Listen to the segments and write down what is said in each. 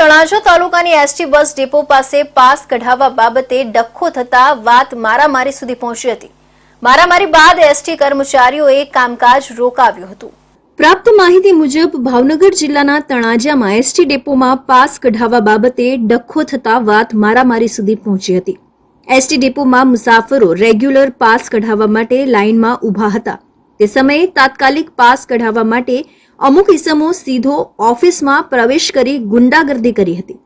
તળાજા તાલુકાની ST bus depot પાસે pass કઢાવવા બાબતે ડખ્ખો થતા વાત મારામારી સુધી પહોંચી હતી. મારામારી બાદ એસટી કર્મચારીઓએ કામકાજ રોકાવ્યું હતું. પ્રાપ્ત માહિતી મુજબ, ભાવનગર જિલ્લાના તણાજામાં એસટી ડેપોમાં પાસ કઢાવવા બાબતે ડખ્ખો થતા વાત મારામારી સુધી પહોંચી હતી. એસટી ડેપોમાં મુસાફરો રેગ્યુલર પાસ કઢાવવા માટે લાઇનમાં ઊભા હતા. તે સમયે તાત્કાલિક પાસ કઢાવવા માટે અમુક ઇસમો સીધો ઓફિસમાં પ્રવેશ કરી ગુંડાગર્દી કરી હતી.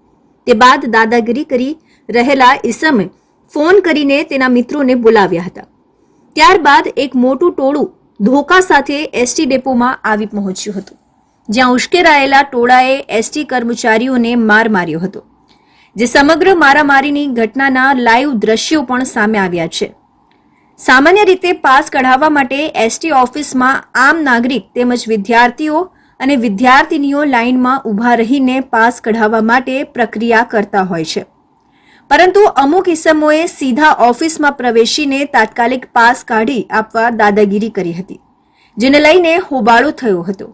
તે બાદ દાદાગીરી કરી રહેલા ઇસમે ફોન કરીને તેના મિત્રોને બોલાવ્યા હતા. ત્યારબાદ એક મોટું ટોળું ધોકા સાથે એસટી ડેપોમાં આવી પહોંચ્યું હતું, જ્યાં ઉશ્કેરાયેલા ટોળાએ એસટી કર્મચારીઓને માર માર્યો હતો, જે સમગ્ર મારામારીની ઘટનાના લાઈવ દ્રશ્યો પણ સામે આવ્યા છે. સામાન્ય રીતે પાસ કઢાવવા માટે એસટી ઓફિસમાં આમ નાગરિક તેમજ વિદ્યાર્થીઓ અને વિદ્યાર્થિનીઓ લાઇનમાં ઊભા રહીને પાસ કઢાવવા માટે પ્રક્રિયા કરતા હોય છે. પરંતુ અમુક ઇસમોએ સીધા ઓફિસમાં પ્રવેશીને તાત્કાલિક પાસ કાઢી આપવા દાદાગીરી કરી હતી, જેને લઈને હોબાળો થયો હતો.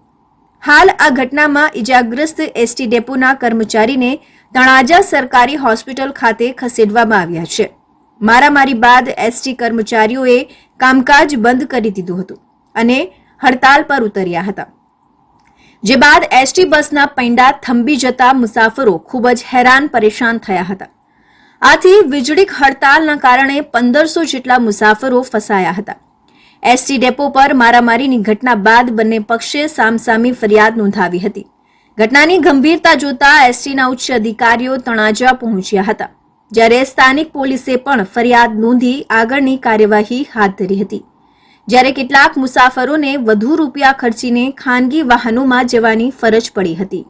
હાલ આ ઘટનામાં ઇજાગ્રસ્ત એસટી ડેપોના કર્મચારીને તણાજા સરકારી હોસ્પિટલ ખાતે ખસેડવામાં આવ્યા છે. મારામારી બાદ એસટી કર્મચારીઓએ કામકાજ બંધ કરી દીધું હતું અને હડતાલ પર ઉતર્યા હતા. જે બાદ એસટી બસના પૈંડા થંભી જતા મુસાફરો ખૂબ જ હેરાન પરેશાન થયા હતા. આથી વીજળીક હડતાલના કારણે પંદરસો જેટલા મુસાફરો ફસાયા હતા. એસટી ડેપો પર મારામારીની ઘટના બાદ બંને પક્ષે સામસામી ફરિયાદ નોંધાવી હતી. ઘટનાની ગંભીરતા જોતા એસટીના ઉચ્ચ અધિકારીઓ તણાજા પહોંચ્યા હતા. જ્યારે સ્થાનિક પોલીસે પણ ફરિયાદ નોંધી આગળની કાર્યવાહી હાથ ધરી હતી. જ્યારે કેટલાક મુસાફરોને વધુ રૂપિયા ખર્ચીને ખાનગી વાહનોમાં જવાની ફરજ પડી હતી.